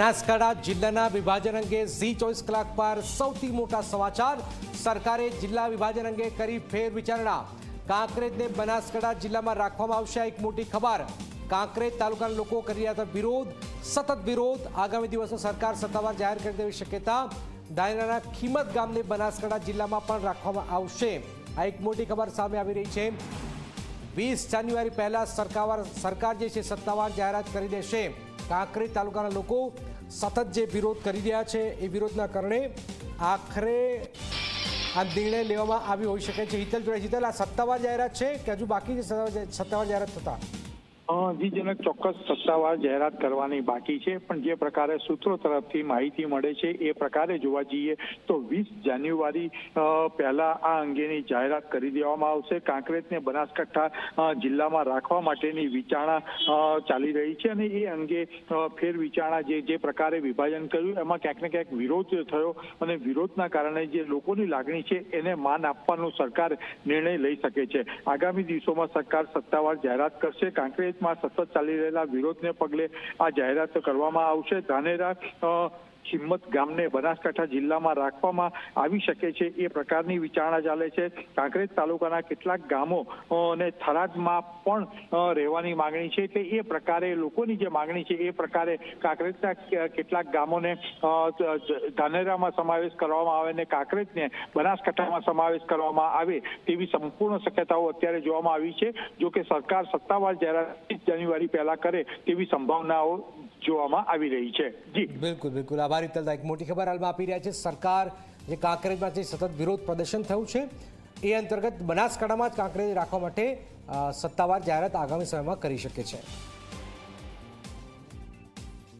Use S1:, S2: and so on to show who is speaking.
S1: બનાસકાંઠા જિલ્લાના વિભાજન અંગે ઝી ચોવીસ કલાક પર સૌથી મોટા સમાચાર. સરકારે જિલ્લા વિભાજન અંગે કરી ફેર વિચારણા કાંકરેજને બનાસકાંઠા જિલ્લામાં રાખવામાં આવશે એક મોટી ખબર. કાંકરેજ તાલુકાના લોકો કરી રહ્યા હતા વિરોધ. સતત વિરોધ. આગામી દિવસો સરકાર સત્તાવાર જાહેર કરી દેવી શક્યતા. દાયરાના ખીમત ગામને બનાસકાંઠા જિલ્લામાં પણ રાખવામાં આવશે. આ એક મોટી ખબર સામે આવી રહી છે. વીસ જાન્યુઆરી પહેલાં સરકાર સરકાર જે છે સત્તાવાર જાહેરાત કરી દેશે. કાંકરેજ તાલુકાના લોકો સતત જે વિરોધ કરી રહ્યા છે એ વિરોધના કારણે આખરે આ નિર્ણય લેવામાં આવ્યો હોઈ શકે છે. હિતલ જોડે હિતલ, આ સત્તાવાર જાહેરાત છે કે હજુ બાકી છે? સત્તાવાર જાહેરાત થતા.
S2: અ, જી જનક ચોક્કસ સત્તાવાર જાહેરાત કરવાની બાકી છે પણ જે પ્રકારે સૂત્રો તરફથી માહિતી મળે છે એ પ્રકારે જોવા જઈએ તો વીસ જાન્યુઆરી પહેલા આ અંગેની જાહેરાત કરી દેવામાં આવશે. કાંકરેજને બનાસકાંઠા જિલ્લામાં રાખવા માટેની વિચારણા ચાલી રહી છે અને એ અંગે ફેર વિચારણા જે જે પ્રકારે વિભાજન કર્યું એમાં ક્યાંક ને ક્યાંક વિરોધ થયો અને વિરોધના કારણે જે લોકોની લાગણી છે એને માન આપવાનો સરકાર નિર્ણય લઈ શકે છે. આગામી દિવસોમાં સરકાર સત્તાવાર જાહેરાત કરશે. કાંકરેજમાં સતત ચાલી રહેલા વિરોધને પગલે આ જાહેરાત કરવામાં આવશે. ધાનેરા અ, ખિંમત ગામને બનાસકાંઠા જિલ્લામાં રાખવામાં આવી શકે છે એ પ્રકારની વિચારણા ચાલે છે. કાંકરેજ તાલુકાના કેટલાક ગામો અને થરાદમાં પણ રહેવાની માંગણી છે. એટલે એ પ્રકારે લોકોની જે માંગણી છે એ પ્રકારે કાંકરેજના કેટલાક ગામોને ધાનેરામાં સમાવેશ કરવામાં આવે અને કાંકરેજને બનાસકાંઠામાં સમાવેશ કરવામાં આવે તેવી સંપૂર્ણ શક્યતાઓ અત્યારે જોવામાં આવી છે. જો કે સરકાર સત્તાવાર જાહેરાત જાન્યુઆરી પહેલા કરે તેવી સંભાવનાઓ જોવામાં આવી રહી છે. જી.
S1: બિલકુલ બિલકુલ. આભાર હિતલ એક મોટી ખબર હાલમાં આપી રહ્યા છે. સરકાર જે કાંકરેજમાં જે સતત વિરોધ પ્રદર્શન થયું છે, એ અંતર્ગત બનાસકાંઠામાં જ કાંકરેજ રાખવા માટે સત્તાવાર જાહેરાત આગામી સમયમાં કરી શકે છે.